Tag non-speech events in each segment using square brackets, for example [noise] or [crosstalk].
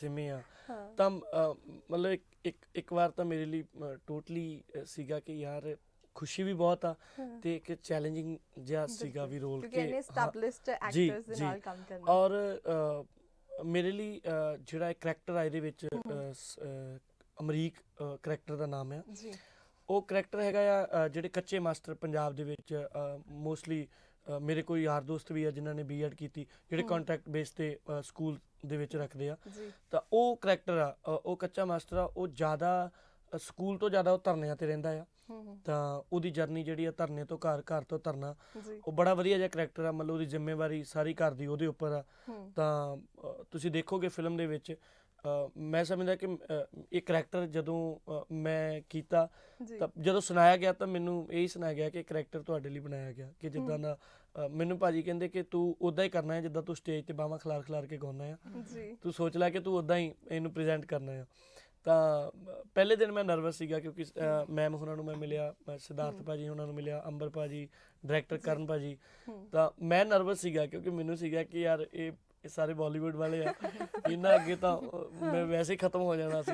ਜਿਵੇਂ ਆ ਤਾਂ ਅ, ਮਤਲਬ ਇੱਕ ਇੱਕ ਇੱਕ ਵਾਰ ਤਾਂ ਮੇਰੇ ਲਈ ਟੋਟਲੀ ਸੀਗਾ ਕਿ ਯਾਰ ਖੁਸ਼ੀ ਵੀ ਬਹੁਤ ਆ। ਤੇ ਇੱਕ ਚੈਲੰਜਿੰਗ ਜਿਹਾ ਸੀਗਾ ਵੀ ਰੋਲ ਕਿਉਂਕਿ ਇਹਨੇ ਦੇ। ਨਾਲ ਕੰਮ ਕਰਨਾ ਔਰ ਅ, ਮੇਰੇ ਲਈ ਅ, ਜਿਹੜਾ ਕਰੈਕਟਰ ਆ ਇਹਦੇ ਵਿੱਚ ਹਮ। ਅ, ਸ- ਅ, ਅਮਰੀਕ ਕਰੈਕਟਰ ਦਾ ਨਾਮ ਆ ਜੀ ਉਹ ਕਰੈਕਟਰ ਹੈਗਾ ਆ ਅ, ਜਿਹੜੇ ਕੱਚੇ ਮਾਸਟਰ ਪੰਜਾਬ ਦੇ ਵਿੱਚ ਮੋਸਟਲੀ ਮੇਰੇ ਕੋਈ ਯਾਰ ਦੋਸਤ ਵੀ ਆ ਜਿਨ੍ਹਾਂ ਨੇ ਬੀਐਡ ਕੀਤੀ ਜਿਹੜੇ। ਕੰਟਰੈਕਟ ਬੇਸ ਤੇ ਸਕੂਲ ਦੇ ਵਿੱਚ ਰੱਖਦੇ ਆ। ਜੀ। ਤਾਂ ਉਹ ਕਰੈਕਟਰ ਆ ਅ, ਉਹ ਕੱਚਾ ਮਾਸਟਰ ਆ ਉਹ ਜ਼ਿਆਦਾ ਅ, ਸਕੂਲ ਤੋਂ ਜ਼ਿਆਦਾ ਉਹ ਧਰਨਿਆਂ ਤੇ ਰਹਿੰਦਾ ਆ। ਹੂੰ ਹੂੰ। ਤਾਂ ਉਹਦੀ ਜਰਨੀ ਜਿਹੜੀ ਆ ਧਰਨੇ ਤੋਂ ਘਰ ਘਰ ਤੋਂ ਧਰਨਾ ਜੀ। ਉਹ ਬੜਾ ਵਧੀਆ ਜਿਹਾ ਕਰੈਕਟਰ ਆ ਮਤਲਬ ਉਹਦੀ ਜ਼ਿੰਮੇਵਾਰੀ ਸਾਰੀ ਘਰ ਦੀ ਉਹਦੇ ਉੱਪਰ ਆ। ਹੂੰ। ਤਾਂ ਅ, ਤੁਸੀਂ ਦੇਖੋਗੇ ਫਿਲਮ ਦੇ ਵਿੱਚ ਮੈਂ ਸਮਝਦਾ ਕਿ ਇਹ ਕਰੈਕਟਰ ਜਦੋਂ ਮੈਂ ਕੀਤਾ ਤਾਂ ਜਦੋਂ ਸੁਣਾਇਆ ਗਿਆ ਤਾਂ ਮੈਨੂੰ ਇਹ ਸੁਣਾਇਆ ਗਿਆ ਕਿ ਕਰੈਕਟਰ ਤੁਹਾਡੇ ਲਈ ਬਣਾਇਆ ਗਿਆ ਕਿ ਜਿੱਦਾਂ। ਦਾ ਮੈਨੂੰ ਭਾਜੀ ਕਹਿੰਦੇ ਕਿ ਤੂੰ ਉਦਾਂ ਹੀ ਕਰਨਾ ਹੈ ਜਿੱਦਾਂ ਤੂੰ ਸਟੇਜ ਤੇ ਬਾਹਾਂ ਖਿਲਾਰ ਖਿਲਾਰ ਕੇ ਗਾਉਣਾ ਹੈ ਜੀ ਤੂੰ ਸੋਚ ਲੈ ਕਿ ਤੂੰ ਉਦਾਂ ਹੀ ਇਹਨੂੰ ਪ੍ਰੈਜ਼ੈਂਟ ਕਰਨਾ ਹੈ ਤਾਂ ਪਹਿਲੇ ਦਿਨ ਮੈਂ ਨਰਵਸ ਸੀਗਾ ਕਿਉਂਕਿ ਮੈਮ ਉਹਨਾਂ ਨੂੰ ਮੈਂ ਮਿਲਿਆ ਸਿਧਾਰਥ। ਭਾਜੀ ਉਹਨਾਂ ਨੂੰ ਮਿਲਿਆ ਅੰਬਰ ਭਾਜੀ ਡਾਇਰੈਕਟਰ। ਕਰਨ ਭਾਜੀ ਹੂੰ ਤਾਂ ਮੈਂ ਨਰਵਸ ਸੀਗਾ ਕਿਉਂਕਿ ਮੈਨੂੰ ਸੀਗਾ ਕਿ ਯਾਰ ਇਹ ਇਹ ਸਾਰੇ ਬਾਲੀਵੁੱਡ ਵਾਲੇ ਆ। ਇਹਨਾਂ ਅੱਗੇ ਤਾਂ ਮੈਂ ਵੈਸੇ ਹੀ ਖਤਮ ਹੋ ਜਾਣਾ ਸੀ।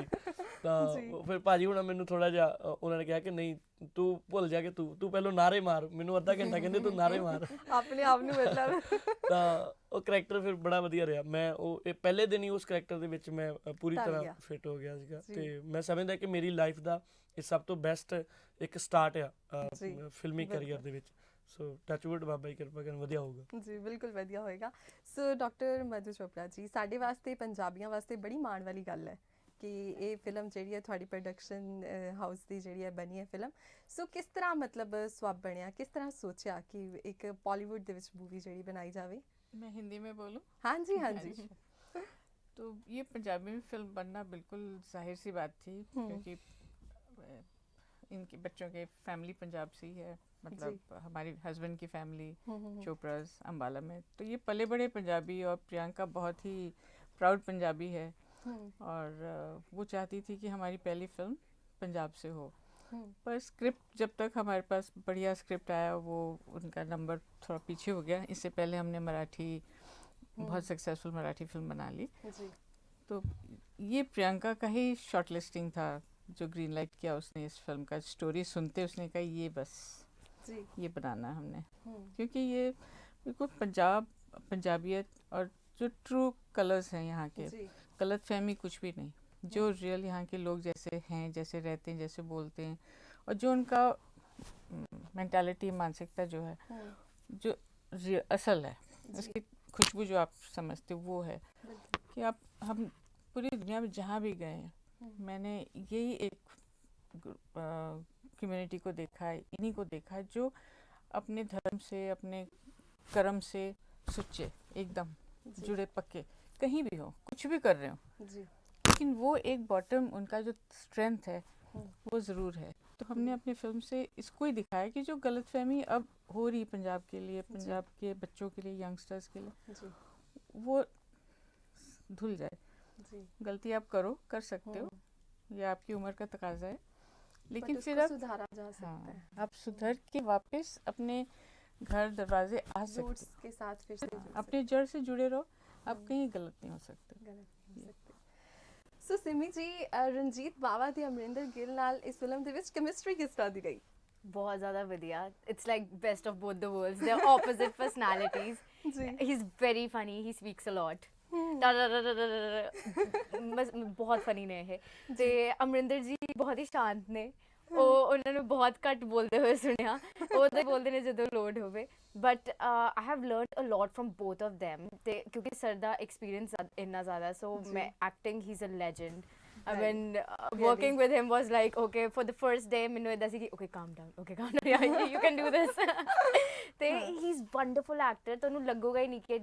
ਤਾਂ ਫਿਰ ਭਾਜੀ ਹੁਣਾਂ ਮੈਨੂੰ ਥੋੜਾ ਜਿਹਾ ਉਹਨਾਂ ਨੇ ਕਿਹਾ ਕਿ ਨਹੀਂ ਤੂੰ ਭੁੱਲ ਜਾ ਕਿ ਤੂੰ ਤੂੰ ਪਹਿਲਾਂ ਨਾਰੇ ਮਾਰ। ਮੈਨੂੰ ਅੱਧਾ ਘੰਟਾ ਕਹਿੰਦੇ ਤੂੰ ਨਾਰੇ ਮਾਰ। ਆਪਣੇ ਆਪ ਨੂੰ ਮਤਲਬ ਤਾਂ ਉਹ ਕਰੈਕਟਰ ਫਿਰ ਬੜਾ ਵਧੀਆ ਰਿਹਾ। ਮੈਂ ਉਹ ਇਹ ਪਹਿਲੇ ਦਿਨ ਹੀ ਉਸ ਕਰੈਕਟਰ ਦੇ ਵਿੱਚ ਮੈਂ ਪੂਰੀ ਤਰ੍ਹਾਂ। ਫਿੱਟ ਹੋ ਗਿਆ ਸੀਗਾ। ਤੇ ਮੈਂ ਸਮਝਦਾ ਕਿ ਮੇਰੀ ਲਾਈਫ ਦਾ ਇਹ ਸਭ ਤੋਂ ਬੈਸਟ ਇੱਕ ਸਟਾਰਟ ਆ ਫਿਲਮੀ। ਕੈਰੀਅਰ ਦੇ ਵਿੱਚ। ਸੋ ਟੱਚਵੁੱਡ ਬਾਬਾ ਜੀ ਕਿਰਪਾ ਕਰਨ ਵਧੀਆ ਹੋਊਗਾ ਜੀ ਬਿਲਕੁਲ ਵਧੀਆ ਹੋਏਗਾ ਸੋ ਡਾਕਟਰ ਮਧੂ ਚੋਪੜਾ ਜੀ ਸਾਡੇ ਵਾਸਤੇ ਪੰਜਾਬੀਆਂ ਵਾਸਤੇ ਬੜੀ ਮਾਣ ਵਾਲੀ ਗੱਲ ਹੈ ਕਿ ਇਹ ਫਿਲਮ ਜਿਹੜੀ ਹੈ ਤੁਹਾਡੀ ਪ੍ਰੋਡਕਸ਼ਨ ਹਾਊਸ ਦੀ ਜਿਹੜੀ ਹੈ ਬਣੀ ਹੈ ਫਿਲਮ ਸੋ ਕਿਸ ਤਰ੍ਹਾਂ ਮਤਲਬ ਸਵਾਬ ਬਣਿਆ ਕਿਸ ਤਰ੍ਹਾਂ ਸੋਚਿਆ ਕਿ ਇੱਕ ਬਾਲੀਵੁੱਡ ਦੇ ਵਿੱਚ ਮੂਵੀ ਜਿਹੜੀ ਬਣਾਈ ਜਾਵੇ मैं हिंदी में बोलूं ਹਾਂਜੀ ਹਾਂਜੀ अच्छा। तो ये पंजाबी में फिल्म बनना बिल्कुल जाहिर सी बात थी हम्म। क्योंकि अ, इनके बच्चों के फैमिली पंजाब से ही है मतलब हमारी हस्बैंड की फैमिली हम्म, हम्म, हम्म। चोपड़ास अम्बाला में। तो ये पले बड़े पंजाबी और प्रियंका बहुत ही प्राउड पंजाबी है। और वो चाहती थी कि हमारी पहली फ़िल्म पंजाब से हो। पर स्क्रिप्ट जब तक हमारे पास बढ़िया स्क्रिप्ट आया वो उनका नंबर थोड़ा पीछे हो गया। इससे पहले हमने मराठी बहुत सक्सेसफुल मराठी फ़िल्म बना ली। तो ये प्रियंका का ही शॉर्ट लिस्टिंग था जो ग्रीन लाइट किया उसने इस फ़िल्म का। स्टोरी सुनते उसने कहा ये बस। ये बनाना है हमने। क्योंकि ये बिल्कुल पंजाब पंजाबियत और जो ट्रू कलर्स हैं यहाँ के गलत फहमी कुछ भी नहीं। जो रियल यहाँ के लोग जैसे हैं जैसे रहते हैं जैसे बोलते हैं और जो उनका मेंटालिटी मानसिकता जो है जो असल है उसकी खुशबू जो आप समझते हो वो है कि आप हम पूरी दुनिया में जहाँ भी गए हम्म। मैंने यही एक कम्युनिटी को देखा है इन्हीं को देखा है जो अपने धर्म से अपने कर्म से सुच्चे एकदम जुड़े पक्के कहीं भी हो कुछ भी कर रहे हो। लेकिन वो एक बॉटम उनका जो स्ट्रेंथ है हम्म। वो ज़रूर है। तो हमने अपनी फ़िल्म से इसको ही दिखाया कि जो गलत फहमी अब हो रही है पंजाब के लिए पंजाब के बच्चों के लिए यंगस्टर्स के लिए जी। वो धुल जाए। जी। गलती आप करो कर सकते हो। हम्म। ये आपकी उम्र का तकाजा है। लेकिन But फिर उसको आप सुधारा जा सकता हाँ है आप सुधर के वापस अपने घर दरवाजे आ सकते रूट्स के साथ फिर से हो। जुड़ अपने जड़ से जुड़े रहो आप हम्म। कहीं गलत नहीं हो सकते सकते, गलत नहीं हो सकते ਸੋ ਸਿਮੀ ਜੀ ਅ, ਰਣਜੀਤ ਬਾਵਾ ਤੇ ਅਮਰਿੰਦਰ ਗਿੱਲ ਨਾਲ ਇਸ ਫਿਲਮ ਦੇ ਵਿੱਚ ਕੈਮਿਸਟਰੀ ਕਿਸ ਤਰ੍ਹਾਂ ਦੀ ਰਹੀ ਬਹੁਤ ਜ਼ਿਆਦਾ ਵਧੀਆ it's like best of both the worlds ਦੇ opposite personalities ji he is very funny he speaks a lot ਬਸ ਬਹੁਤ ਫਨੀ ਨੇ ਇਹ। ਤੇ ਅਮਰਿੰਦਰ ਜੀ ਬਹੁਤ ਹੀ ਸ਼ਾਂਤ ਨੇ। ਉਹ ਉਹਨਾਂ ਨੂੰ ਬਹੁਤ ਘੱਟ ਬੋਲਦੇ ਹੋਏ ਸੁਣਿਆ। ਉਹ ਤਾਂ ਬੋਲਦੇ ਨੇ ਜਦੋਂ ਲੋਡ ਹੋਵੇ। But I have learned a lot from both of them ਤੇ ਕਿਉਂਕਿ ਸਰ ਦਾ ਐਕਸਪੀਰੀਅੰਸ ਇੰਨਾ ਜ਼ਿਆਦਾ। ਸੋ। ਮੈਂ acting he is a legend I mean, uh, working with him was like, okay, for the first day, ਮੈਨੂੰ ਇਦਾਂ ਸੀ ਕਿ okay, calm down, okay, calm down, yeah, you can do this. [laughs] ਤੇ he's wonderful actor, ਤੁਹਾਨੂੰ ਲੱਗੂਗਾ ਹੀ ਨਹੀਂ ਕਿ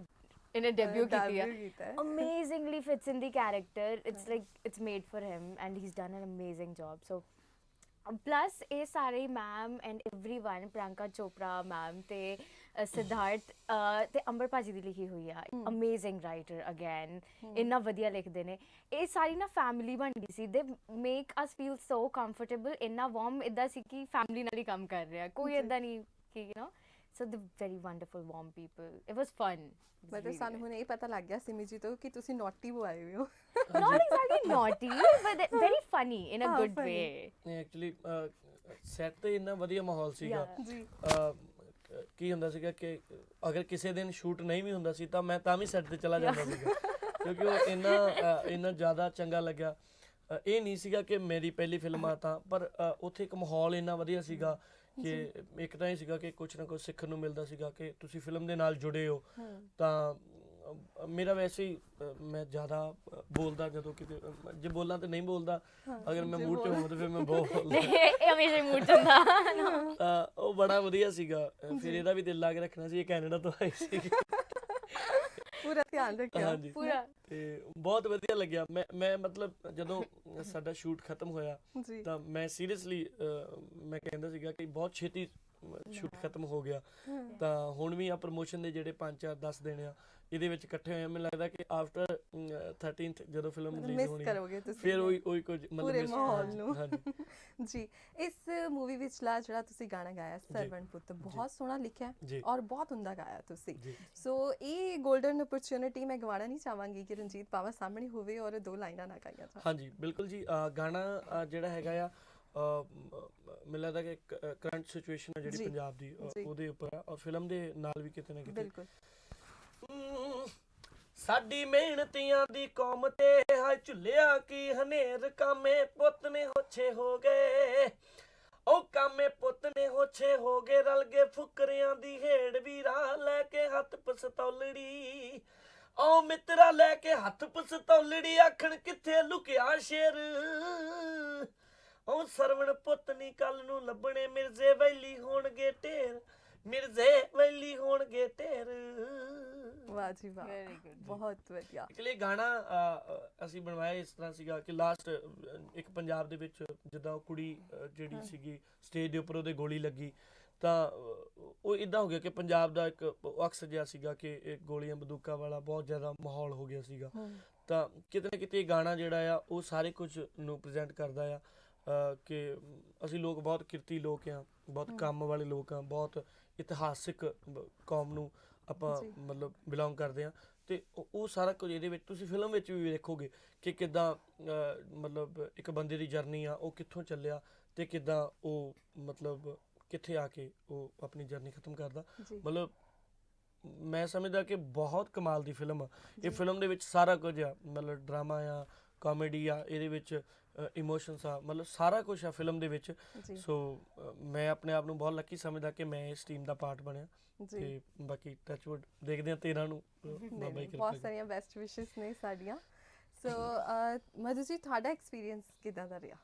ਇਹਨੇ ਡੈਬਿਊ ਕੀਤੀ ਹੈ. Debut ਕੀਤਾ ਹੈ Amazingly fits in the character. It's like it's made for him, and he's done an amazing job. So. Plus ਇਹ ਸਾਰੇ ma'am and everyone Priyanka Chopra ma'am ਤੇ ਅ, ਸਿਧਾਰਥ ਅ, ਤੇ ਅੰਬਰ ਭਾਜੀ ਦੀ ਲਿਖੀ ਹੋਈ ਆ hmm. Amazing writer again hmm. ਇੰਨਾ ਵਧੀਆ ਲਿਖਦੇ ਨੇ ਇਹ ਸਾਰੀ ਨਾ ਫੈਮਿਲੀ ਬਣ ਗਈ ਸੀ ਦੇ make us feel so comfortable ਇੰਨਾ ਵਾਰਮ ਇਦਾਂ ਸੀ ਕਿ ਫੈਮਿਲੀ ਨਾਲ ਹੀ ਕੰਮ ਕਰ ਰਿਹਾ ਕੋਈ ਜੀ। ਇਦਾਂ ਨਹੀਂ ਕਿ you know so the very wonderful warm people. It was fun. It was ਮਤਲਬ ਸਾਨੂੰ. ਹੁਣ ਇਹ ਪਤਾ ਲੱਗ ਗਿਆ ਸਿਮੀ ਜੀ ਤੋਂ ਕਿ ਤੁਸੀਂ ਨੋਟੀ ਬੁਆਏ ਹੋਏ ਹੋ not exactly naughty but th- very funny in a [laughs] Ah, good funny. way. Actually set ਤੇ ਇੰਨਾ ਵਧੀਆ ਮਾਹੌਲ ਸੀਗਾ. ਜੀ ਕੀ ਹੁੰਦਾ ਸੀਗਾ ਕਿ ਅਗਰ ਕਿਸੇ ਦਿਨ ਸ਼ੂਟ ਨਹੀਂ ਵੀ ਹੁੰਦਾ ਸੀ ਤਾਂ ਮੈਂ ਤਾਂ ਵੀ ਸੈੱਟ ਤੇ ਚਲਾ ਜਾਂਦਾ ਸੀਗਾ ਕਿਉਂਕਿ ਉਹ ਇੰਨਾ ਇੰਨਾ ਜ਼ਿਆਦਾ ਚੰਗਾ ਲੱਗਾ ਇਹ ਨਹੀਂ ਸੀਗਾ ਕਿ ਮੇਰੀ ਪਹਿਲੀ ਫਿਲਮ ਆ ਤਾਂ ਪਰ ਉੱਥੇ ਇੱਕ ਮਾਹੌਲ ਇੰਨਾ ਵਧੀਆ ਸੀਗਾ ਕਿ ਇੱਕ ਤਾਂ ਇਹ ਸੀਗਾ ਕਿ ਕੁਝ ਨਾ ਕੁਝ ਸਿੱਖਣ ਨੂੰ ਮਿਲਦਾ ਸੀਗਾ ਕਿ ਤੁਸੀਂ ਫਿਲਮ ਦੇ ਨਾਲ ਜੁੜੇ ਹੋ। ਤਾਂ ਮੇਰਾ ਵੈਸੇ ਹੀ ਮੈਂ ਜ਼ਿਆਦਾ ਬੋਲਦਾ ਜਦੋਂ ਕਿਤੇ ਜੇ ਬੋਲਾਂ ਤੇ ਨਹੀਂ ਬੋਲਦਾ ਅਗਰ ਮੈਂ ਮੂਡ ਤੇ ਹੋਵਾਂ ਤਾਂ ਫਿਰ ਮੈਂ ਬਹੁਤ ਬੋਲਦਾ [laughs] ਇਹ ਹਮੇਸ਼ਾ ਮੂਡ ਚੰਦਾ ਤਾਂ ਉਹ ਬੜਾ ਵਧੀਆ ਸੀਗਾ। ਫਿਰ ਇਹਦਾ ਵੀ ਦਿਲ ਲਾ ਕੇ ਰੱਖਣਾ ਸੀ ਇਹ ਕੈਨੇਡਾ ਤੋਂ ਆਈ ਸੀ ਪੂਰਾ ਧਿਆਨ ਰੱਖਿਆ ਹਾਂਜੀ। ਪੂਰਾ। ਤੇ ਬਹੁਤ ਵਧੀਆ ਲੱਗਿਆ। ਮੈਂ ਮੈਂ ਮਤਲਬ ਜਦੋਂ ਸਾਡਾ ਸ਼ੂਟ ਖਤਮ ਹੋਇਆ ਜੀ। ਤਾਂ ਮੈਂ ਸੀਰੀਅਸਲੀ ਮੈਂ ਕਹਿੰਦਾ ਸੀਗਾ ਕਿ ਬਹੁਤ ਛੇਤੀ ਸ਼ੂਟ ਖਤਮ ਹੋ ਗਿਆ। ਤਾਂ ਹੁਣ ਵੀ ਆ ਪ੍ਰੋਮੋਸ਼ਨ ਦੇ ਜਿਹੜੇ 5 4 10 ਦਿਨ ਆ ਇਹਦੇ ਵਿੱਚ ਇਕੱਠੇ ਹੋਏ ਮੈਨੂੰ ਲੱਗਦਾ ਕਿ ਆਫਟਰ 13th ਜਦੋਂ ਫਿਲਮ ਰਿਲੀਜ਼ ਹੋਣੀ ਕਰੋਗੇ ਤੁਸੀਂ ਫਿਰ ਉਹੀ ਉਹੀ ਕੁਝ ਮਤਲਬ ਪੂਰੇ ਮਾਹੌਲ ਨੂੰ। [laughs] ਜੀ ਇਸ ਮੂਵੀ ਵਿੱਚ ਲਾ ਜਿਹੜਾ ਤੁਸੀਂ ਗਾਣਾ ਗਾਇਆ ਸਰਵਣ ਪੁੱਤ ਬਹੁਤ ਸੋਹਣਾ ਲਿਖਿਆ ਔਰ ਬਹੁਤ ਹੁੰਦਾ ਗਾਇਆ ਤੁਸੀਂ। ਸੋ ਇਹ 골ਡਨ ਓਪਰਚ्युनिटी ਮੈਂ ਗਵਾਣਾ ਨਹੀਂ ਚਾਹਾਂਗੀ ਕਿ ਰਣਜੀਤ ਪਾਵਾ ਸਾਹਮਣੇ ਹੋਵੇ ਔਰ ਦੋ ਲਾਈਨਾਂ ਨਾ ਗਾਈਆਂ ਤਾਂ ਹਾਂਜੀ ਬਿਲਕੁਲ ਜੀ। ਗਾਣਾ ਜਿਹੜਾ ਹੈਗਾ ਆ ਮੈਨੂੰ ਲੱਗਦਾ ਕਿ ਕਰੰਟ ਸਿਚੁਏਸ਼ਨ ਹੈ ਜਿਹੜੀ ਪੰਜਾਬ ਦੀ ਉਹਦੇ ਉੱਪਰ ਔਰ ਫਿਲਮ ਦੇ ਨਾਲ ਵੀ ਕਿਤੇ ਨਾ ਕਿਤੇ ਬਿਲਕੁਲ। ਸਾਡੀ ਮਿਹਨਤੀਆਂ ਦੀ ਕੌਮ ਤੇ ਹਾਏ ਝੁੱਲਿਆ ਕੀ ਹਨੇਰ। ਕਾਮੇ ਪੁੱਤ ਨੇ ਹੋਛੇ ਹੋ ਗਏ। ਉਹ ਕਾਮੇ ਪੁੱਤ ਨੇ ਹੋਛੇ ਹੋ ਗਏ। ਰਲ ਗਏ ਫੁਕਰਿਆਂ ਦੀ ਹੇੜ ਵੀਰਾ ਲੈ ਕੇ ਹੱਥ ਪਸਤੌਲੜੀ। ਓ ਮਿੱਤਰਾ ਲੈ ਕੇ ਹੱਥ ਪਸਤੌਲੜੀ। ਆਖਣ ਕਿੱਥੇ ਲੁਕਿਆ ਸ਼ੇਰ। ਓ ਸਰਵਣ ਪੁੱਤ ਨਹੀਂ ਕੱਲ ਨੂੰ ਲੱਭਣੇ। ਮਿਰਜ਼ੇ ਵੈਲੀ ਹੋਣਗੇ ਢੇਰ। ਮਿਰਜ਼ੇ ਵੈਲੀ ਹੋਣਗੇ ਢੇਰ। ਵਾਹ ਜੀ ਵਾਹ। Very good. ਬਹੁਤ ਵਧੀਆ। ਐਕਚੁਅਲੀ ਗਾਣਾ ਅਸੀਂ ਬਣਵਾਇਆ ਇਸ ਤਰ੍ਹਾਂ ਸੀਗਾ ਕਿ ਲਾਸਟ ਇੱਕ ਪੰਜਾਬ ਦੇ ਵਿੱਚ ਜਿੱਦਾਂ ਉਹ ਕੁੜੀ ਜਿਹੜੀ ਸੀਗੀ ਸਟੇਜ ਦੇ ਉੱਪਰ ਉਹਦੇ ਗੋਲੀ ਲੱਗੀ ਤਾਂ ਉਹ ਇਦਾਂ ਹੋ ਗਿਆ ਕਿ ਪੰਜਾਬ ਦਾ ਇੱਕ ਅਕਸ ਜਿਹਾ ਸੀਗਾ ਕਿ ਇਹ ਗੋਲੀਆਂ ਬੰਦੂਕਾਂ ਵਾਲਾ ਬਹੁਤ ਜ਼ਿਆਦਾ ਮਾਹੌਲ ਹੋ ਗਿਆ ਸੀਗਾ। ਤਾਂ ਕਿਤੇ ਨਾ ਕਿਤੇ ਇਹ ਗਾਣਾ ਜਿਹੜਾ ਆ ਉਹ ਸਾਰੇ ਕੁਝ ਨੂੰ ਪ੍ਰੈਜ਼ੈਂਟ ਕਰਦਾ ਆ ਕਿ ਅਸੀਂ ਲੋਕ ਬਹੁਤ ਕਿਰਤੀ ਲੋਕ ਆ ਬਹੁਤ ਕੰਮ ਵਾਲੇ ਲੋਕ ਆ ਬਹੁਤ ਇਤਿਹਾਸਿਕ ਕੌਮ ਨੂੰ ਆਪਾਂ। ਮਤਲਬ ਬਿਲੋਂਗ ਕਰਦੇ ਆ ਤੇ ਉਹ- ਉਹ ਸਾਰਾ ਕੁਝ ਇਹਦੇ ਵਿੱਚ ਤੁਸੀਂ ਫਿਲਮ ਵਿੱਚ ਵੀ ਵੇਖੋਗੇ ਕਿ ਕਿਦਾਂ ਮਤਲਬ ਇੱਕ ਬੰਦੇ ਦੀ ਜਰਨੀ ਆ ਉਹ ਕਿੱਥੋਂ ਚੱਲਿਆ ਤੇ ਕਿਦਾਂ ਉਹ ਮਤਲਬ ਕਿੱਥੇ ਆ ਕੇ ਉਹ ਆਪਣੀ ਜਰਨੀ ਖਤਮ ਕਰਦਾ। ਜੀ। ਮਤਲਬ ਮੈਂ ਸਮਝਦਾ ਕਿ ਬਹੁਤ ਕਮਾਲ ਦੀ ਫਿਲਮ ਆ। ਇਹ ਫਿਲਮ ਦੇ ਵਿੱਚ ਸਾਰਾ ਕੁਝ ਆ। ਮਤਲਬ ਡਰਾਮਾ ਆ ਕਾਮੇਡੀ ਆ ਇਹਦੇ ਵਿੱਚ ਇਮੋਸ਼ਨਸ ਆ ਮਤਲਬ ਸਾਰਾ ਕੁਝ ਆ ਫਿਲਮ ਦੇ ਵਿੱਚ ਜੀ ਸੋ ਅ, ਮੈਂ ਆਪਣੇ ਆਪ ਨੂੰ ਬਹੁਤ ਲੱਕੀ ਸਮਝਦਾ ਕਿ ਮੈਂ ਇਸ ਟੀਮ ਦਾ ਪਾਰਟ ਬਣਿਆ ਜੀ ਤੇ ਬਾਕੀ ਟੱਚਵੁੱਡ ਦੇਖਦੇ ਆ 13 ਨੂੰ ਅ, ਨਹੀਂ, ਬਾਬਾ ਨਹੀਂ, ਹੀ ਕਿਰਪਾ ਬਹੁਤ ਕਰੇ। ਸਾਰੀਆਂ ਬੈਸਟ ਵਿਸ਼ੇਸ ਨੇ ਸਾਡੀਆਂ ਸੋ ਮਧੂ ਜੀ ਤੁਹਾਡਾ ਐਕਸਪੀਰੀਅੰਸ ਕਿਦਾਂ ਦਾ ਰਿਹਾ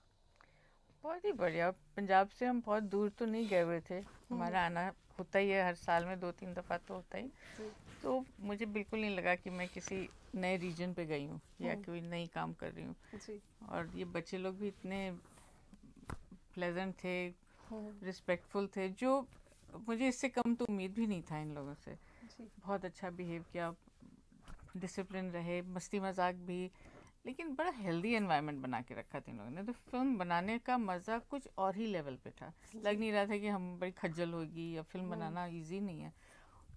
बहुत ही बढ़िया पंजाब से हम बहुत दूर तो नहीं गए हुए थे हमारा आना होता ही है हर साल में दो तीन दफ़ा तो होता ही जी। तो मुझे बिल्कुल नहीं लगा कि मैं किसी नए रीजन पे गई हूँ या कोई नई काम कर रही हूँ। और ये बच्चे लोग भी इतने प्लेजेंट थे हम्म, रिस्पेक्टफुल थे जो मुझे इससे कम तो उम्मीद भी नहीं था इन लोगों से। बहुत अच्छा बिहेव किया डिसिप्लिन रहे मस्ती मज़ाक भी लेकिन बड़ा हेल्दी एनवायरनमेंट बना के रखा था इन लोगों ने। तो फ़िल्म बनाने का मज़ा कुछ और ही लेवल पे था। लग नहीं रहा था कि हम बड़ी खज्जल होगी या फ़िल्म बनाना इजी नहीं है।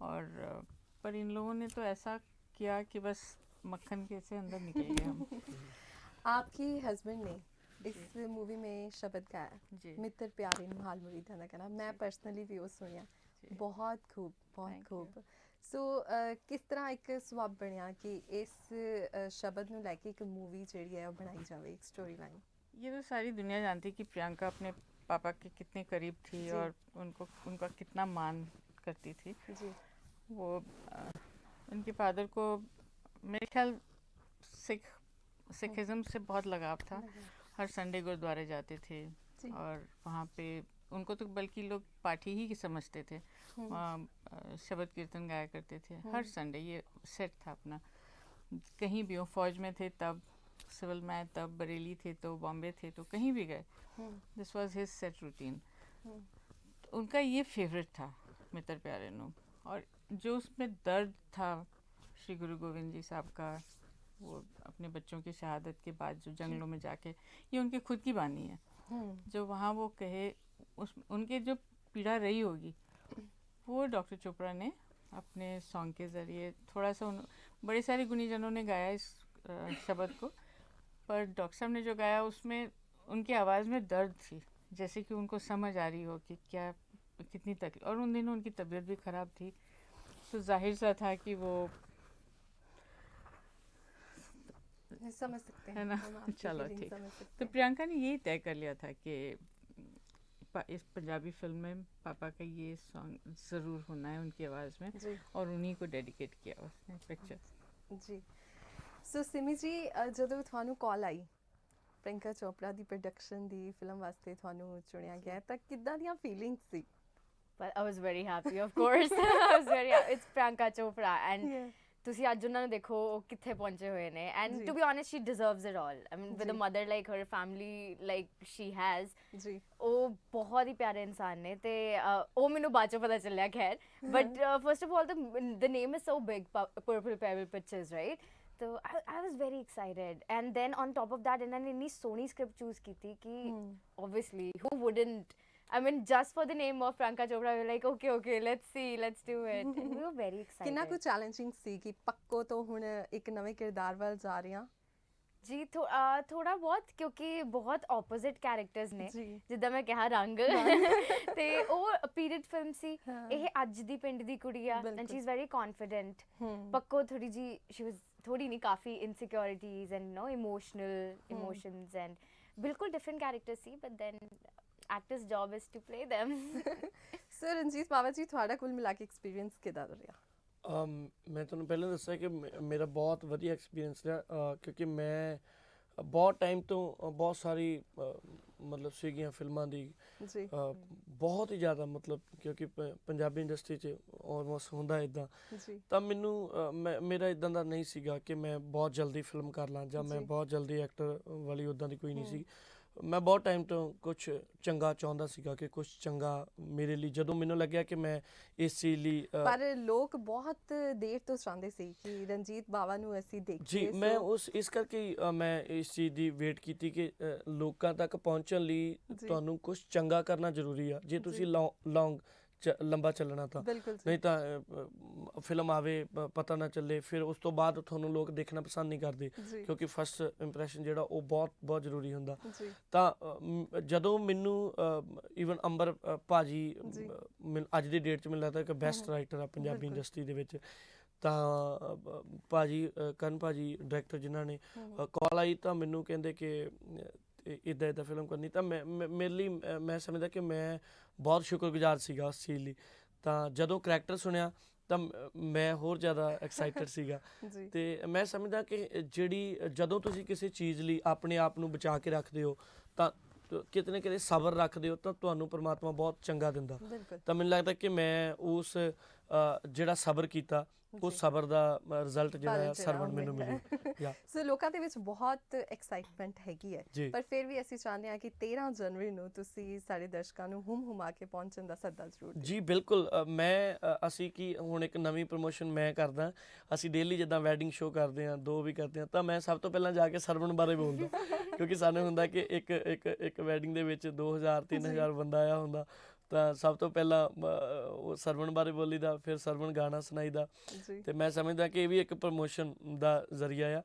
और पर इन लोगों ने तो ऐसा किया कि बस मक्खन के से अंदर निकल गए हम [laughs] आपके हस्बैंड ने इस मूवी में शब्द गाया जी ਮਿੱਤਰ ਪਿਆਰੇ ਨੂੰ ਹਾਲ ਮੁਰੀਦਾਂ ਦਾ ਕਹਿਣਾ ਮੈਂ ਪਰਸਨਲੀ ਵੀ ਉਹ ਸੁਣਿਆ ਜੀ। ਬਹੁਤ ਖੂਬ ਬਹੁਤ Thank you. ਖੂਬ ਸੋ ਕਿਸ ਤਰ੍ਹਾਂ ਇੱਕ ਸਵਾਬ ਬਣਿਆ ਕਿ ਇਸ ਅ, ਸ਼ਬਦ ਨੂੰ ਲੈ ਕੇ ਇੱਕ ਮੂਵੀ ਜਿਹੜੀ ਹੈ ਉਹ ਬਣਾਈ ਜਾਵੇ ਇੱਕ ਸਟੋਰੀ ਲਾਈਨ ये तो सारी दुनिया जानती है कि प्रियंका अपने पापा के कितने करीब थी जी। और उनको उनका कितना मान करती थी ਜੀ वो उनके फादर को मेरे ख्याल सिख सिखिज़म से बहुत लगाव था। हर संडे गुरुद्वारे जाते थे और वहाँ पे उनको तो बल्कि लोग पाठी ही समझते थे। हम्म। वहाँ शबद कीर्तन गाया करते थे। हम्म। हर संडे ये सेट था अपना। कहीं भी हो फौज में थे तब सिविल में तब बरेली थे तो बॉम्बे थे तो कहीं भी गए। This was his set routine. उनका ये फेवरेट था मित्र प्यारे नु और जो उसमें दर्द था श्री गुरु गोविंद जी साहब का वो अपने बच्चों की शहादत के बाद जो जंगलों में जाके ये उनकी खुद की बानी है। हम्म, जो वहाँ वो कहे उस उनके जो पीड़ा रही होगी वो डॉक्टर चोपड़ा ने अपने सॉन्ग के ज़रिए थोड़ा सा उन बड़े सारे गुनीजनों ने गाया इस शब्द को पर डॉक्टर साहब ने जो गाया उसमें उनकी आवाज़ में दर्द थी जैसे कि उनको समझ आ रही हो कि क्या कितनी तकलीफ़ और उन दिनों उनकी तबीयत भी ख़राब थी तो जाहिर सा था कि वो समझ सकते हैं है ना? हम आपकी चलो, feeling ठीक। समझ सकते तो हैं। प्रियंका ने यही तय कर लिया था कि पा- इस पंजाबी फिल्म में पापा का ये सॉन्ग ज़रूर होना है उनकी आवाज़ में जी और उन्हीं को डेडिकेट किया उसने पिक्चर ਜੀ ਸੋ ਸਿਮੀ ਜੀ ਅ, ਜਦੋਂ ਤੁਹਾਨੂੰ ਕਾਲ ਆਈ ਪ੍ਰਿੰਕਾ ਚੋਪੜਾ ਦੀ ਪ੍ਰੋਡਕਸ਼ਨ ਦੀ ਫਿਲਮ ਵਾਸਤੇ ਤੁਹਾਨੂੰ ਚੁਣਿਆ ਗਿਆ ਹੈ, ਤਾਂ ਕਿੱਦਾਂ ਦੀਆਂ feelings C But I was very happy, of course. [laughs] I was very happy. It's Priyanka Chopra, and ਤੁਸੀਂ ਅੱਜ ਉਹਨਾਂ ਨੂੰ ਦੇਖੋ ਉਹ ਕਿੱਥੇ ਪਹੁੰਚੇ ਹੋਏ ਨੇ ਐਂਡ ਜੀ। To be honest she deserves it all I mean with a ਜੀ। Mother like her family like she has ਜੀ ਉਹ ਬਹੁਤ ਹੀ ਪਿਆਰੇ ਇਨਸਾਨ ਨੇ ਤੇ ਅ, ਉਹ ਮੈਨੂੰ ਬਾਅਦ ਚੋਂ ਪਤਾ ਚੱਲਿਆ ਖੈਰ but first of all the name is so big Purple Pebble Pictures right ਤੋ I was very excited and then on top of that ਇਹਨਾਂ ਨੇ ਇੰਨੀ ਸੋਹਣੀ ਸਕ੍ਰਿਪਟ ਚੂਜ਼ ਕੀਤੀ ਕਿ obviously who wouldn't i mean just for the name of pranka chopra we were like okay okay let's see let's do it. And we were very [laughs] excited. ਕਿੰਨਾ ਕੁ challenging ਸੀ ਕਿ ਪੱਕੋ ਤੋਂ ਹੁਣ ਇੱਕ ਨਵੇਂ ਕਿਰਦਾਰ ਵੱਲ ਜਾ ਰਹੇ ਹਾਂ ਜੀ ਥੋੜਾ ਬਹੁਤ ਕਿਉਂਕਿ ਬਹੁਤ ਆਪੋਜ਼ਿਟ ਕੈਰੈਕਟਰਸ ਨੇ ਜਿੱਦਾਂ ਮੈਂ ਕਿਹਾ ਰੰਗ ਤੇ ਉਹ ਪੀਰੀਅਡ ਫਿਲਮ ਸੀ। ਇਹ ਅੱਜ ਦੀ ਪਿੰਡ ਦੀ ਕੁੜੀ ਆ and. She is very confident Pakko ਥੋੜੀ ਜੀ ਸ਼ੀ ਵਾਸ ਥੋੜੀ ਨਹੀਂ ਕਾਫੀ insecurities and no emotional emotions and ਬਿਲਕੁਲ different character C but then actor's job is to play them. Sir Ranjit Bawa ji ਤੁਹਾਡਾ ਕੁੱਲ ਮਿਲਾ ਕੇ ਐਕਸਪੀਰੀਅੰਸ ਕਿਦਾਂ ਰਿਹਾ? ਅਮ, ਮੈਂ ਤੁਹਾਨੂੰ ਪਹਿਲਾਂ ਦੱਸਿਆ ਕਿ ਮੇ- ਮੇਰਾ ਬਹੁਤ ਵਧੀਆ ਐਕਸਪੀਰੀਅੰਸ ਰਿਹਾ ਅ, ਕਿਉਂਕਿ ਮੈਂ ਬਹੁਤ ਟਾਈਮ ਤੋਂ ਅ, ਬਹੁਤ ਸਾਰੀ ਅ, ਮਤਲਬ ਸੀਗੀਆਂ ਫਿਲਮਾਂ ਦੀ। ਜੀ। ਅ, ਬਹੁਤ ਹੀ ਜ਼ਿਆਦਾ ਮਤਲਬ ਕਿਉਂਕਿ ਪ- ਪੰਜਾਬੀ ਇੰਡਸਟਰੀ 'ਚ ਆਲਮੋਸਟ ਹੁੰਦਾ ਇਦਾਂ ਜੀ। ਤਾਂ ਮੈਨੂੰ ਅ, ਮੈਂ- ਮੇਰਾ ਇਦਾਂ ਦਾ ਨਹੀਂ ਸੀਗਾ ਕਿ ਮੈਂ ਬਹੁਤ ਜਲਦੀ ਫਿਲਮ ਕਰ ਲਾਂ ਜਾਂ ਮੈਂ ਜੀ। ਬਹੁਤ ਜਲਦੀ ਐਕਟਰ ਵਾਲੀ ਉਦਾਂ ਦੀ ਕੋਈ ਨਹੀਂ। ਸੀ। ਮੈਂ ਬਹੁਤ ਟਾਈਮ ਤੋਂ ਕੁਝ ਚੰਗਾ ਚਾਹੁੰਦਾ ਸੀਗਾ ਕਿ ਕੁਝ ਚੰਗਾ ਮੇਰੇ ਲਈ ਜਦੋਂ ਮੈਨੂੰ ਲੱਗਿਆ ਕਿ ਮੈਂ ਇਸ ਚੀਜ਼ ਲਈ ਪਰ ਲੋਕ ਬਹੁਤ ਦੇਰ ਤੋਂ ਚਾਹੁੰਦੇ ਸੀ ਕਿ ਰਣਜੀਤ ਬਾਵਾ ਨੂੰ ਅਸੀਂ ਜੀ ਦੇਖੀਏ ਮੈਂ ਸੋ- ਉਸ ਇਸ ਕਰਕੇ ਮੈਂ ਇਸ ਚੀਜ਼ ਦੀ ਵੇਟ ਕੀਤੀ ਕਿ ਲੋਕਾਂ ਤੱਕ ਪਹੁੰਚਣ ਲਈ ਜੀ। ਤੁਹਾਨੂੰ ਕੁਝ ਚੰਗਾ ਕਰਨਾ ਜ਼ਰੂਰੀ ਆ ਜੇ ਤੁਸੀਂ ਲੌਂਗ ਲੰਬਾ ਚੱਲਣਾ ਤਾਂ। ਬਿਲਕੁਲ ਨਹੀਂ ਤਾਂ ਫਿਲਮ ਆਵੇ ਪਤਾ ਨਾ ਚੱਲੇ ਫਿਰ ਉਸ ਤੋਂ ਬਾਅਦ ਤੁਹਾਨੂੰ ਲੋਕ ਦੇਖਣਾ ਪਸੰਦ ਨਹੀਂ ਕਰਦੇ। ਕਿਉਂਕਿ ਫਸਟ ਇੰਪ੍ਰੈਸ਼ਨ ਜਿਹੜਾ ਉਹ ਬਹੁਤ ਬਹੁਤ ਜ਼ਰੂਰੀ ਹੁੰਦਾ। ਤਾਂ ਜਦੋਂ ਮੈਨੂੰ ਈਵਨ ਅੰਬਰ ਭਾਜੀ ਅੱਜ ਦੀ ਡੇਟ 'ਚ ਮੈਨੂੰ ਲੱਗਦਾ ਕਿ ਬੈਸਟ ਰਾਈਟਰ ਆ ਪੰਜਾਬੀ। ਇੰਡਸਟਰੀ ਦੇ ਵਿੱਚ। ਤਾਂ ਭਾਜੀ ਕਰਨ ਭਾਜੀ ਡਾਇਰੈਕਟਰ ਜਿਨ੍ਹਾਂ ਨੇ ਕਾਲ ਆਈ ਤਾਂ ਮੈਨੂੰ ਕਹਿੰਦੇ ਕਿ ਇਦਾਂ ਇਦਾਂ ਫਿਲਮ ਕਰਨੀ ਤਾਂ ਮੈਂ ਮੈਂ- ਮੇਰੇ ਲਈ ਮੈਂ ਸਮਝਦਾ ਕਿ ਮੈਂ ਬਹੁਤ ਸ਼ੁਕਰਗੁਜ਼ਾਰ ਸੀਗਾ ਉਸ ਚੀਜ਼ ਲਈ। ਤਾਂ ਜਦੋਂ ਕਰੈਕਟਰ ਸੁਣਿਆ ਤਾਂ ਮ- ਮੈਂ ਹੋਰ ਜ਼ਿਆਦਾ ਐਕਸਾਈਟਡ [laughs] ਸੀਗਾ। ਜੀ। ਤੇ ਮੈਂ ਸਮਝਦਾ ਕਿ ਜਿਹੜੀ ਜਦੋਂ ਤੁਸੀਂ ਕਿਸੇ ਚੀਜ਼ ਲਈ ਆਪਣੇ ਆਪ ਨੂੰ ਬਚਾ ਕੇ ਰੱਖਦੇ ਹੋ ਤਾਂ ਤ- ਕਿਤੇ ਨਾ ਕਿਤੇ ਸਬਰ ਰੱਖਦੇ ਹੋ ਤਾਂ ਤੁਹਾਨੂੰ ਪ੍ਰਮਾਤਮਾ ਬਹੁਤ ਚੰਗਾ ਦਿੰਦਾ। ਬਿਲਕੁਲ। ਤਾਂ ਮੈਨੂੰ ਲੱਗਦਾ ਕਿ ਮੈਂ ਉਸ ਅ, ਜਿਹੜਾ ਸਬਰ ਕੀਤਾ ਜੀ। ਸਬਰ ਦਾ ਰਿਜ਼ਲਟ ਜਿਹੜਾ ਸਰਵਣ ਉਹ ਮੈਨੂੰ ਮਿਲਿਆ। ਮਿਲੀ ਯਾ। [laughs] ਸੋ ਲੋਕਾਂ ਦੇ ਵਿੱਚ ਬਹੁਤ ਐਕਸਾਈਟਮੈਂਟ ਹੈਗੀ ਹੈ। ਪਰ ਫਿਰ ਵੀ ਅਸੀਂ ਚਾਹੁੰਦੇ ਹਾਂ ਕਿ 13 ਜਨਵਰੀ ਨੂੰ ਤੁਸੀਂ ਸਾਡੇ ਦਰਸ਼ਕਾਂ ਨੂੰ ਹੁਮ ਹੁਮਾ ਕੇ ਪਹੁੰਚਣ ਦਾ ਸੱਦਾ ਜ਼ਰੂਰ ਜੀ ਬਿਲਕੁਲ। ਮੈਂ ਅਸੀਂ ਕੀ ਹੁਣ ਇੱਕ ਨਵੀਂ ਪ੍ਰੋਮੋਸ਼ਨ ਮੈਂ ਕਰਦਾ। ਅਸੀਂ ਡੇਲੀ ਜਿੱਦਾਂ ਵੈਡਿੰਗ ਸ਼ੋਅ ਕਰਦੇ ਹਾਂ ਦੋ ਵੀ ਕਰਦੇ ਹਾਂ ਤਾਂ ਮੈਂ ਸਭ ਤੋਂ ਪਹਿਲਾਂ ਜਾ ਕੇ ਸਰਵਣ ਬਾਰੇ ਬੋਲਦਾ। [laughs] ਕਿਉਂਕਿ ਸਾਨੂੰ ਹੁੰਦਾ ਕਿ ਇੱਕ ਇੱਕ ਇੱਕ ਵੈਡਿੰਗ ਦੇ ਵਿੱਚ 2000 3000 ਬੰਦਾ ਆਇਆ ਹੁੰਦਾ। ਤਾਂ ਸਭ ਤੋਂ ਪਹਿਲਾਂ ਉਹ ਸਰਵਣ ਬਾਰੇ ਬੋਲੀਦਾ ਫਿਰ ਸਰਵਣ ਗਾਣਾ ਸੁਣਾਈਦਾ। ਤੇ ਮੈਂ ਸਮਝਦਾ ਕਿ ਇਹ ਵੀ ਇੱਕ ਪ੍ਰੋਮੋਸ਼ਨ ਦਾ ਜ਼ਰੀਆ ਆ।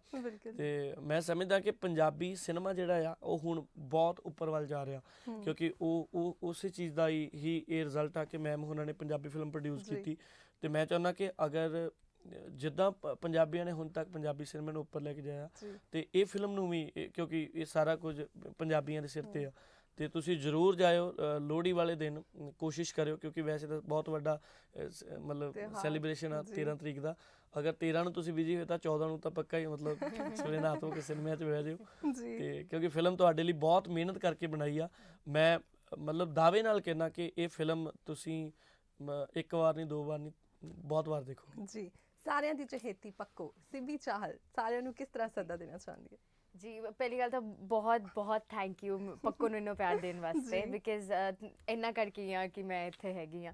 ਤੇ ਮੈਂ ਸਮਝਦਾ ਕਿ ਪੰਜਾਬੀ ਸਿਨੇਮਾ ਜਿਹੜਾ ਆ ਉਹ ਹੁਣ ਬਹੁਤ ਉੱਪਰ ਵੱਲ ਜਾ ਰਿਹਾ। ਕਿਉਂਕਿ ਉਹ ਉਹ ਉਸੇ ਚੀਜ਼ ਦਾ ਹੀ ਇਹ ਰਿਜ਼ਲਟ ਆ ਕਿ ਮੈਮ ਉਹਨਾਂ ਨੇ ਪੰਜਾਬੀ ਫਿਲਮ ਪ੍ਰੋਡਿਊਸ। ਕੀਤੀ। ਤੇ ਮੈਂ ਚਾਹੁੰਦਾ ਕਿ ਅਗਰ ਜਿੱਦਾਂ ਪੰਜਾਬੀਆਂ ਨੇ ਹੁਣ ਤੱਕ ਪੰਜਾਬੀ ਸਿਨੇਮਾ ਨੂੰ ਉੱਪਰ ਲੈ ਕੇ ਜਾਇਆ ਤੇ ਇਹ ਫਿਲਮ ਨੂੰ ਵੀ ਕਿਉਂਕਿ ਇਹ ਸਾਰਾ ਕੁਝ ਪੰਜਾਬੀਆਂ ਦੇ ਸਿਰ ਤੇ ਆ। ਤੇ ਤੁਸੀਂ ਜ਼ਰੂਰ ਜਾਇਓ ਲੋਹੜੀ ਵਾਲੇ ਦਿਨ ਕੋਸ਼ਿਸ਼ ਕਰਿਓ ਕਿਉਂਕਿ ਵੈਸੇ ਤਾਂ ਬਹੁਤ ਵੱਡਾ ਮਤਲਬ ਸੈਲੀਬ੍ਰੇਸ਼ਨ ਆ ਜੀ। 13 ਤਰੀਕ ਦਾ। ਅਗਰ 13 ਨੂੰ ਤੁਸੀਂ ਬਿਜ਼ੀ ਹੋਏ ਤਾਂ 14 ਨੂੰ ਤਾਂ ਪੱਕਾ ਹੀ ਮਤਲਬ [laughs] ਸਵੇਰੇ ਨਹਾ ਧੋ ਕੇ ਸਿਨੇਮਾ 'ਚ ਬਹਿ ਜਾਇਓ। ਜੀ। ਤੇ ਕਿਉਂਕਿ ਫਿਲਮ ਤੁਹਾਡੇ ਲਈ ਬਹੁਤ ਮਿਹਨਤ ਕਰਕੇ ਬਣਾਈ ਆ। ਮੈਂ ਮਤਲਬ ਦਾਅਵੇ ਨਾਲ ਕਹਿਣਾ ਕਿ ਇਹ ਫਿਲਮ ਤੁਸੀਂ ਇੱਕ ਵਾਰ ਨਹੀਂ ਦੋ ਵਾਰ ਨਹੀਂ ਬਹੁਤ ਵਾਰ ਦੇਖੋ ਜੀ। ਸਾਰਿਆਂ ਦੀ ਚਹੇਤੀ ਪੱਕੋ ਸਿੱਬੀ ਚਾਹਲ। ਸਾਰਿਆਂ ਨੂੰ ਕਿਸ ਤਰ੍ਹਾਂ ਸੱਦਾ ਦੇਣਾ ਚਾਹੁੰਦੀ ਹੈ? ਜੀ ਪਹਿਲੀ ਗੱਲ ਤਾਂ ਬਹੁਤ ਬਹੁਤ ਥੈਂਕ ਯੂ ਪੱਕੋ ਨੂੰ ਇੰਨਾ ਪਿਆਰ ਦੇਣ [laughs] ਵਾਸਤੇ। ਬਿਕਾਜ਼ ਇੰਨਾ ਕਰਕੇ ਆ ਕਿ ਮੈਂ ਇੱਥੇ ਹੈਗੀ ਆ।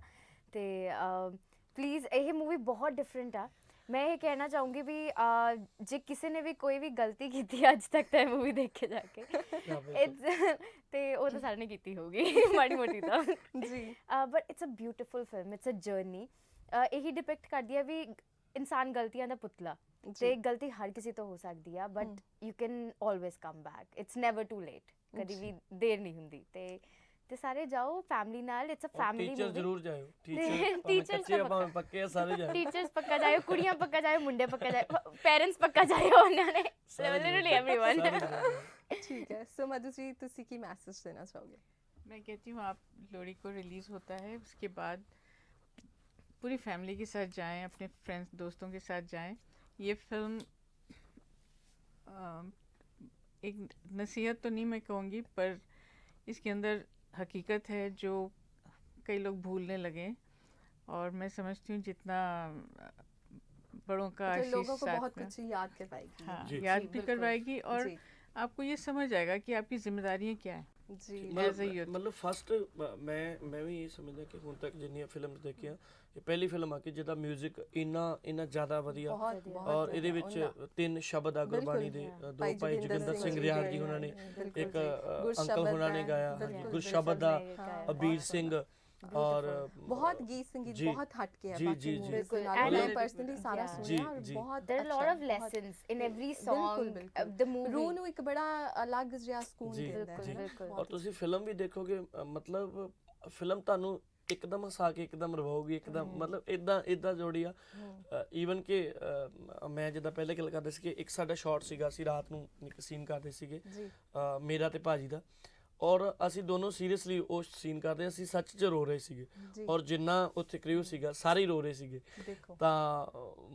ਤੇ ਪਲੀਜ਼ ਇਹ ਮੂਵੀ ਬਹੁਤ ਡਿਫਰੈਂਟ ਆ। ਮੈਂ ਇਹ ਕਹਿਣਾ ਚਾਹੂੰਗੀ ਵੀ ਅਹ, ਜੇ ਕਿਸੇ ਨੇ ਵੀ ਕੋਈ ਵੀ ਗਲਤੀ ਕੀਤੀ ਅੱਜ ਤੱਕ ਤਾਂ ਇਹ ਮੂਵੀ ਦੇਖ ਕੇ ਜਾ ਕੇ। [laughs] [laughs] It's- ਤੇ ਉਹ ਤਾਂ ਸਾਰਿਆਂ ਨੇ ਕੀਤੀ ਹੋਊਗੀ ਮਾੜੀ ਮੋਟੀ ਤਾਂ। ਜੀ। But it's a beautiful film it's a journey ਇਹੀ ਡਿਪਿਕਟ ਕਰਦੀ ਹੈ ਵੀ ਇਨਸਾਨ ਗਲਤੀਆਂ ਦਾ ਪੁਤਲਾ। ਤੇ ਗਲਤੀ ਹਰ ਕਿਸੇ ਤੋਂ ਹੋ ਸਕਦੀ ਆ but you can always come back it's never too late ਕਦੀ ਵੀ ਦੇਰ ਨਹੀਂ ਹੁੰਦੀ ਤੇ ਤੇ ਸਾਰੇ ਜਾਓ ਫੈਮਿਲੀ ਨਾਲ it's a family teacher movie ਜ਼ਰੂਰ ਜਾਇਓ Teachers ਟੀਚਰ ਕੱਚੇ ਤਾਂ ਆ ਭਾਵੇਂ ਪੱਕੇ ਆ ਸਾਰੇ ਜਾਇਓ ਟੀਚਰਸ ਪੱਕਾ ਜਾਇਓ ਕੁੜੀਆਂ ਪੱਕਾ ਜਾਇਓ ਮੁੰਡੇ ਪੱਕਾ ਜਾਇਓ ਪੈਰੈਂਟਸ ਪੱਕਾ ਜਾਇਓ ਉਹਨਾਂ ਨੇ ਸਾਰੇ ਲਿਟਰਲੀ ਜ਼ਰੂਰ- एवरीवन ਸਾਰੇ ਜ਼ਰੂਰ। ਠੀਕ ਹੈ ਸੋ ਮਧੂ ਜੀ ਤੁਸੀਂ ਕੀ ਮੈਸੇਜ ਦੇਣਾ ਚਾਹੋਗੇ मैं कहती हूँ आप लोहड़ी को रिलीज़ होता है उसके बाद पूरी फैमिली के साथ जाएं अपने फ्रेंड्स दोस्तों के साथ जाएं ये फ़िल्म अम, एक नसीहत तो नहीं मैं कहूँगी पर इसके अंदर हकीकत है जो कई लोग भूलने लगे। और मैं समझती हूँ जितना बड़ों का आशीष लोगों को साथ बहुत कुछ याद करवाएगी। हाँ याद भी करवाएगी और आपको ये समझ आएगा कि आपकी जिम्मेदारियाँ क्या हैं। ਜੀ a ਮਤਲਬ youth. ਮਤਲਬ ਫਸਟ ਮੈਂ ਮੈਂ ਵੀ ਇਹ ਸਮਝਦਾ ਕਿ ਹੁਣ ਤੱਕ ਜਿੰਨੀਆਂ ਫਿਲਮਸ ਦੇਖੀਆਂ ਇਹ ਪਹਿਲੀ ਫਿਲਮ ਆ ਕਿ ਜਿਹਦਾ 뮤직 ਇੰਨਾ ਇੰਨਾ ਜ਼ਿਆਦਾ ਵਧੀਆ ਔਰ ਇਹਦੇ ਵਿੱਚ ਤਿੰਨ ਸ਼ਬਦ ਆ ਗੁਰਬਾਣੀ ਦੇ ਅ, ਦੋ ਭਾਈ ਜੋਗਿੰਦਰ ਸਿੰਘ ਸਿੰਘ ਜੀ ਰਿਆੜ ਗਾਏ ਜੀ ਉਹਨਾਂ ਨੇ ਇੱਕ। ਅ, ਅੰਕਲ ਉਹਨਾਂ ਨੇ ਗਾਇਆ, ਗੁਰਸ਼ਬਦ ਦਾ ਅਬੀਰ ਸਿੰਘ ਨਾਲ and ਮੈਂ I- ਪਰਸਨਲੀ ਸਾਰਾ Yeah. ਸੁਣਿਆ ਔਰ ਜੀ, ਬਹੁਤ there are a lot ਅੱਛਾ, of ਬਹੁਤ- lessons in every ਬਿਲਕੁਲ, song ਬਿਲਕੁਲ। uh, the movie ਰੂਹ ਨੂੰ ਇੱਕ ਬੜਾ ਅਲੱਗ ਜਿਹਾ ਸਕੂਨ ਜੀ, ਦਿੰਦਾ ਹੈ ਬਿਲਕੁਲ। ਔਰ ਤੁਸੀਂ ਫਿਲਮ ਵੀ ਦੇਖੋਗੇ ਮਤਲਬ ਫਿਲਮ ਤੁਹਾਨੂੰ ਇੱਕਦਮ ਹਸਾ ਕੇ ਇੱਕਦਮ ਰਵਾਉਗੀ ਇੱਕਦਮ ਮਤਲਬ ਇਦਾਂ ਇਦਾਂ ਜੋੜੀ ਆ ਈਵਨ ਕਿ ਮੈਂ ਜਿੱਦਾਂ ਪਹਿਲੇ ਗੱਲ ਕਰਦੇ ਸੀ ਕਿ ਇੱਕ ਸਾਡਾ ਸ਼ਾਟ ਸੀਗਾ ਅਸੀਂ ਰਾਤ ਨੂੰ ਇੱਕ ਸੀਨ ਕਰਦੇ ਸੀਗੇ ਮੇਰਾ ਤੇ ਭਾਜੀ ਦਾ ਔਰ ਅਸੀਂ ਦੋਨੋਂ ਸੀਰੀਅਸਲੀ ਉਸ ਸੀਨ ਕਰਦੇ ਅਸੀਂ ਸੱਚ 'ਚ ਰੋ ਰਹੇ ਸੀਗੇ। ਜੀ। ਔਰ ਜਿੰਨਾ ਉੱਥੇ ਕ੍ਰਿਊ ਸੀਗਾ ਸਾਰੇ ਹੀ ਰੋ ਰਹੇ ਸੀਗੇ। ਦੇਖੋ। ਤਾਂ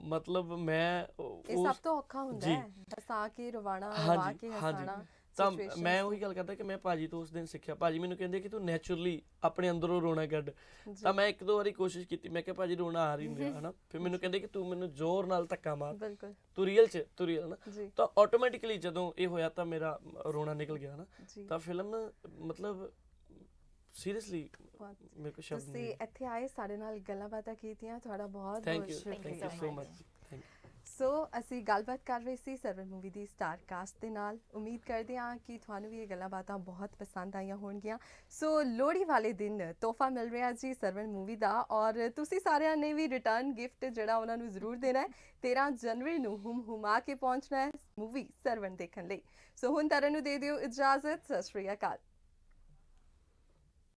ਮਤਲਬ ਮੈਂ ਇਹ ਉਸ ਸਭ ਤੋਂ ਔਖਾ ਹੁੰਦਾ ਜੀ। ਹੈ। ਹਸਾ ਕੇ ਰਵਾਣਾ ਹਾਂਜੀ, ਰਵਾ ਕੇ ਹਾਂਜੀ। ਹਸਾਣਾ। ਤਾਂ situations ਮੈਂ ਉਹੀ ਗੱਲ ਕਰਦਾ ਕਿ ਮੈਂ ਭਾਜੀ ਤੋਂ ਉਸ ਦਿਨ ਸਿੱਖਿਆ। ਭਾਜੀ ਮੈਨੂੰ ਕਹਿੰਦੇ ਕਿ ਤੂੰ ਨੇਚਰਲੀ ਆਪਣੇ ਅੰਦਰੋਂ ਰੋਣਾ ਕੱਢ। ਜੀ। ਤਾਂ ਮੈਂ ਇੱਕ ਦੋ ਵਾਰੀ ਕੋਸ਼ਿਸ਼ ਕੀਤੀ। ਮੈਂ ਕਿਹਾ ਭਾਜੀ ਰੋਣਾ ਆ ਰਹੀ ਨਹੀਂ ਹਨਾ? ਫਿਰ ਮੈਨੂੰ ਕਹਿੰਦੇ ਕਿ ਤੂੰ ਮੈਨੂੰ ਜ਼ੋਰ ਨਾਲ ਧੱਕਾ ਮਾਰ। ਬਿਲਕੁਲ। ਤੂੰ ਰੀਅਲ ਚ ਤੂੰ ਰੀਅਲ ਨਾ ਜੀ। ਤਾਂ ਆਟੋਮੈਟਿਕਲੀ ਜਦੋਂ ਇਹ ਹੋਇਆ ਤਾਂ ਮੇਰਾ ਰੋਣਾ ਨਿਕਲ ਗਿਆ ਨਾ ਜੀ। ਤਾਂ ਫਿਲਮ ਮਤਲਬ ਸੀਰੀਅਸਲੀ ਬਹੁਤ। ਮੇਰੇ ਕੋਲ ਸ਼ਬਦ ਤੁਸੀਂ ਨਹੀਂ ਇੱਥੇ ਆਏ ਸਾਡੇ ਨਾਲ ਗੱਲਾਂ ਬਾਤਾਂ ਕੀਤੀਆਂ ਤੁਹਾਡਾ ਬਹੁਤ ਥੈਂਕ ਬਹੁਤ you thank you so. Much so ਅਸੀਂ ਗੱਲਬਾਤ ਕਰ ਰਹੇ ਸੀ ਸਰਵਨ ਮੂਵੀ ਦੀ ਸਟਾਰ ਕਾਸਟ ਦੇ ਨਾਲ। ਉਮੀਦ ਕਰਦੇ ਹਾਂ ਕਿ ਤੁਹਾਨੂੰ ਵੀ ਇਹ ਗੱਲਾਂ ਬਾਤਾਂ ਬਹੁਤ ਪਸੰਦ ਆਈਆਂ ਹੋਣਗੀਆਂ। ਸੋ ਲੋਹੜੀ ਵਾਲੇ ਦਿਨ ਤੋਹਫਾ ਮਿਲ ਰਿਹਾ ਜੀ ਸਰਵਨ ਮੂਵੀ ਦਾ ਔਰ ਤੁਸੀਂ ਸਾਰਿਆਂ ਨੇ ਵੀ ਰਿਟਰਨ ਗਿਫਟ ਜਿਹੜਾ ਉਹਨਾਂ ਨੂੰ ਜ਼ਰੂਰ ਦੇਣਾ ਹੈ। 13 ਜਨਵਰੀ ਨੂੰ ਹੁਮ ਹੁਮਾ ਕੇ ਪਹੁੰਚਣਾ ਹੈ ਮੂਵੀ ਸਰਵਨ ਦੇਖਣ ਲਈ। ਸੋ ਹੁਣ ਤਰਨ ਨੂੰ ਦੇ ਦਿਓ ਇਜਾਜ਼ਤ। ਸਤਿ ਸ਼੍ਰੀ ਅਕਾਲ।